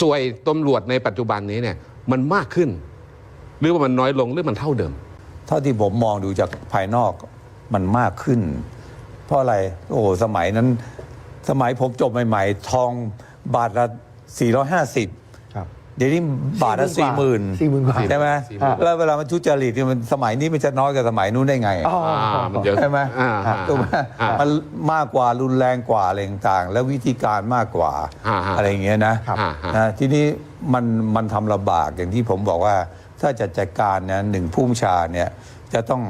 สวยตำรวจในปัจจุบันนี้เนี่ยมันมากขึ้น หรือว่ามันน้อยลงหรือมันเท่าเดิม เท่าที่ผมมองดูจากภายนอกมันมากขึ้น เพราะอะไรโอ้สมัยนั้น สมัยผมจบใหม่ ๆ ทองบาทละ450ครับ เดี๋ยวนี้บาทละสี่สี่หหมื่มื่นนกว่าสี่หมื่นกว่า ใช่ไหมสี่หมื่นแล้วเวลามันทุจริตเนี่ยมันสมัยนี้มันจะน้อยกว่าสมัยนู้นได้ไง อ๋ออ่ามันเยอะใช่ไหมอ่าอ่าถูกไหมอ่า มันมากกว่ารุนแรงกว่าอะไรต่างๆ แล้ววิธีการมากกว่าอ่าฮะอะไรอย่างเงี้ยนะครับอ่าฮะ นะทีนี้มันมันทำลำบากอย่างที่ผมบอกว่า ถ้าจะจัดการเนี่ยหนึ่งผู้บัญชาเนี่ยจะต้อง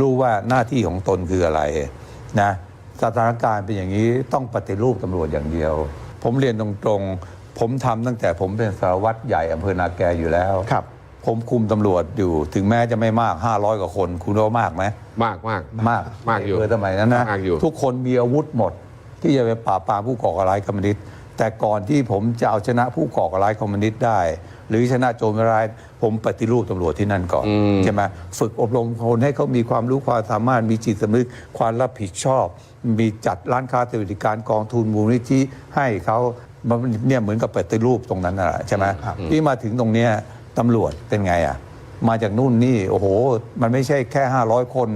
รู้ว่าหน้าที่ของตนคืออะไรนะสถานการณ์เป็นอย่างนี้ต้องปฏิรูปตำรวจอย่างเดียว ผมเรียนตรงๆ ผมทำตั้งแต่ผมเป็นสารวัตรใหญ่อำเภอนาแกอยู่แล้วครับ ผมคุมตำรวจอยู่ถึงแม้จะไม่มาก 500 กว่าคน คุณว่ามากไหมมากมากมากมากอยู่เออสมัยนั้นนะมากอยู่ทุกคนมีอาวุธหมด ที่จะไปปราบปรามผู้ก่อการร้ายคอมมิวนิสต์แต่ก่อนที่ผมจะเอาชนะผู้ก่อการร้ายคอมมิวนิสต์ได้ หรือชนะโจรร้ายผมปฏิรูปตำรวจที่นั่นก่อนใช่ไหมฝึกอบรมคนให้เขามีความรู้ความสามารถมีจิตสำนึกความรับผิดชอบ มีจัดร้านค้าสวัสดิการกองทุนมูลนิธิให้เขา มันเนี่ยเหมือนกับปฏิรูปตรงนั้นน่ะใช่ไหมที่มาถึงตรงเนี้ยตำรวจเป็นไงอะ มาจากนู่นนี่โอ้โห มันไม่ใช่แค่ 500 คน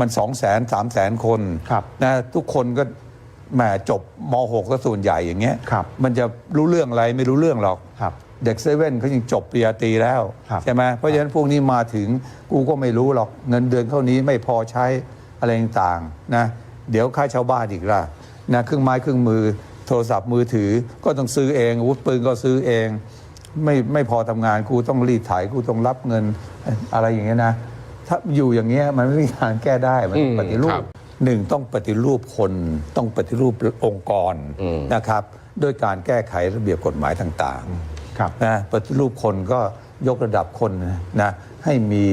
มัน2 0 0 0 0 0 3 0 0 0 0คนครับนะทุกคนก็แหมจบม .6 ก็ส่วนใหญ่อย่างเงี้ยครับมันจะรู้เรื่องอะไรไม่รู้เรื่องหรอกครับเด็กเซเว่นเขายังจบปริญญาตรีแล้วครับใช่ไหมเพราะฉะนั้นพวกนี้มาถึงกูก็ไม่รู้หรอกเงินเดือนเท่านี้ไม่พอใช้อะไรต่างๆนะเดี๋ยวค่าชาวบ้านอีกล่ะนะเครื่องไม้เครื่องมือ โทรศัพท์มือถือก็ต้องซื้อเองอาวุธปืนก็ซื้อเอง ไม่ไม่พอทำงานกูต้องรีดไถกูต้องรับเงินอะไรอย่างเงี้ยนะ ถ้าอยู่อย่างเงี้ยมันไม่มีทางแก้ได้มันต้องอืมปฏิรูครัปบหนึ่งต้องปฏิรูปคนต้องปฏิรูปองค์กรอืมนะครับด้วยการแก้ไขระเบียบกฎหมายต่างๆครับนะปฏิรูปคนก็ยกระดับคนนะให้มี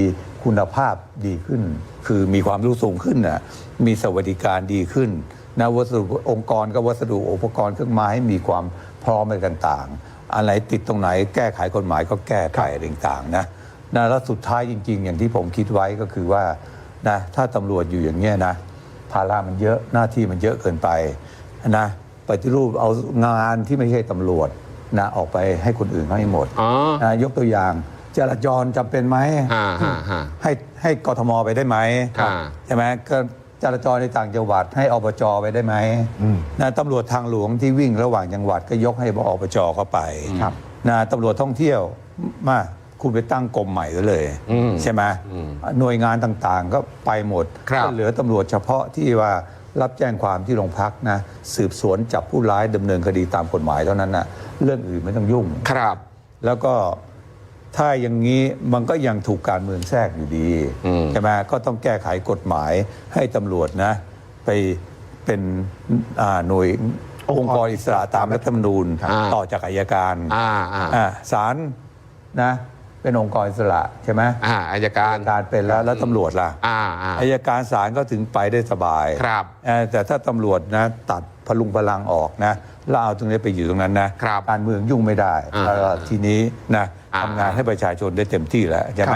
คุณภาพดีขึ้น คือมีความรู้สูงขึ้นนะมีสวัสดิการดีขึ้น นะวัสดุองค์กรก็วัสดุอุปกรณ์เครื่องไม้ให้มีความพร้อมอะไรต่างๆ อะไรติดตรงไหนแก้ไขกฎหมายก็แก้ไขอะไรต่างๆนะนะแล้วสุดท้ายจริง ๆ อย่างที่ผมคิดไว้ก็คือว่านะถ้าตำรวจอยู่อย่างเงี้ยนะภาระมันเยอะหน้าที่มันเยอะเกินไปนะปฏิรูปเอางานที่ไม่ใช่ตำรวจนะออกไปให้คนอื่นเขาให้หมดอ๋ออ่ายกตัวอย่างจราจรจำเป็นไหมฮ่าฮ่าฮ่าให้ให้กทมไปได้ไหมครับใช่ไหมก็ จราจรในต่างจังหวัดให้อบจไปได้ไหมนะตำรวจทางหลวงที่วิ่งระหว่างจังหวัดก็ยกให้อบจเข้าไปครับนะตำรวจท่องเที่ยวมาคุณไปตั้งกรมใหม่ก็เลยอืมใช่ไหมหน่วยงานต่างๆ ก็ไปหมดครับก็เหลือตำรวจเฉพาะที่ว่ารับแจ้งความที่โรงพักนะสืบสวนจับผู้ร้ายดำเนินคดีตามกฎหมายเท่านั้นนะเรื่องอื่นไม่ต้องยุ่งครับ แล้วก็ ถ้าอย่างนี้มันก็ยังถูกการเมืองแทรกอยู่ดีอืมใช่ไหมก็ต้องแก้ไขกฎหมายให้ตำรวจนะ ไปเป็นอ่าหน่วยองค์กรองค์กรอิสระตามรัฐธรรมนูญครับต่อจากอายการอ่าอ่าอ่าศาลนะ เป็นองค์กรอิสระใช่ไหมอ่าอายการการเป็นแล้วแล้วตำรวจล่ะอ่าอ่าอายการศาลก็ถึงไปได้สบายครับเอ่อแต่ถ้าตำรวจนะตัดพลุงพลังออกนะแล้วเอาตรงนี้ไปอยู่ตรงนั้นนะครับการเมืองยุ่งไม่ได้อ่าแล้วทีนี้นะอ่าทำงานให้ประชาชนได้เต็มที่แล้วใช่ไหม